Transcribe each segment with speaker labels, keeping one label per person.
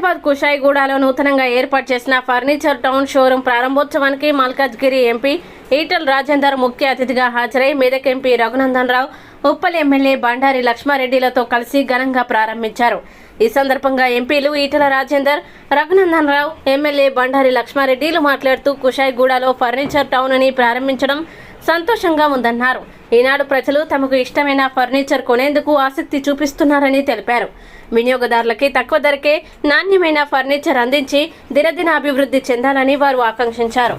Speaker 1: కుషాయిగూడలో నూతనంగా ఏర్పాటు చేసిన ఫర్నిచర్ టౌన్ షోరూం ప్రారంభోత్సవానికి మల్కాజ్గిరి ఎంపీ ఈటల్ రాజేందర్ ముఖ్య అతిథిగా హాజరై మెదక్ ఎంపీ రఘునందన్ రావు ఉప్పల్ ఎమ్మెల్యే బండారి లక్ష్మారెడ్డిలతో కలిసి ఘనంగా ప్రారంభించారు. ఈ సందర్భంగా ఎంపీలు ఈటల రాజేందర్ రఘునందన్ రావు ఎమ్మెల్యే బండారి లక్ష్మారెడ్డిలు మాట్లాడుతూ కుషాయిగూడలో ఫర్నిచర్ టౌన్ అని ప్రారంభించడం సంతోషంగా ఉందన్నారు. ఈనాడు ప్రజలు తమకు ఇష్టమైన ఫర్నిచర్ కొనేందుకు ఆసక్తి చూపిస్తున్నారని తెలిపారు. వినియోగదారులకి తక్కువ ధరకే నాణ్యమైన ఫర్నిచర్ అందించి దినదిన అభివృద్ధి చెందాలని వారు ఆకాంక్షించారు.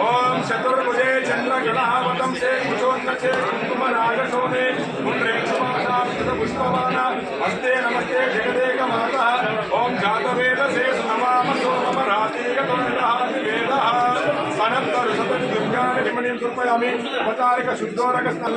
Speaker 2: ఓం చతుర్భుజే చంద్రగణావతం చే కుశోన్నచే కుంకుమరాగశోనే పుష్పవాన హస్తే నమస్తే జగదేక మాత ఓం జాతవేదసే సునవామ సోమమ రాతీగతుండవేద అనంతరు సతం దుర్గాన్ని నిమణిం కృపయామి అవతారిక శుద్ధోరక స్థల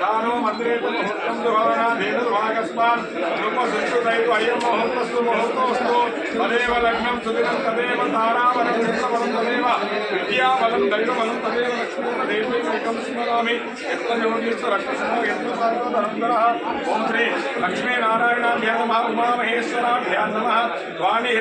Speaker 2: పశవో వనంది తానో మంత్రేతు ముహూర్తం దుహోనా దేవద్వాగస్మాన్ రూపసుశ్రుతైతు అయం ముహూర్తస్తు ముహూర్తోస్తు తదేవ లగ్నం సుదినం తదేవ తారాబలం చిత్రబలం తదేవ విద్యాబలం దైవబలం తదేవ లక్ష్మీదేవైకం స్మరామి. ఎత్త యోగీశ్వ రక్తసింహ ఎత్త సార్వధరంధరः ఓం శ్రీ లక్ష్మీనారాయణాభ్యా నమః ఉమామహేశ్వరాభ్యా నమః వాణి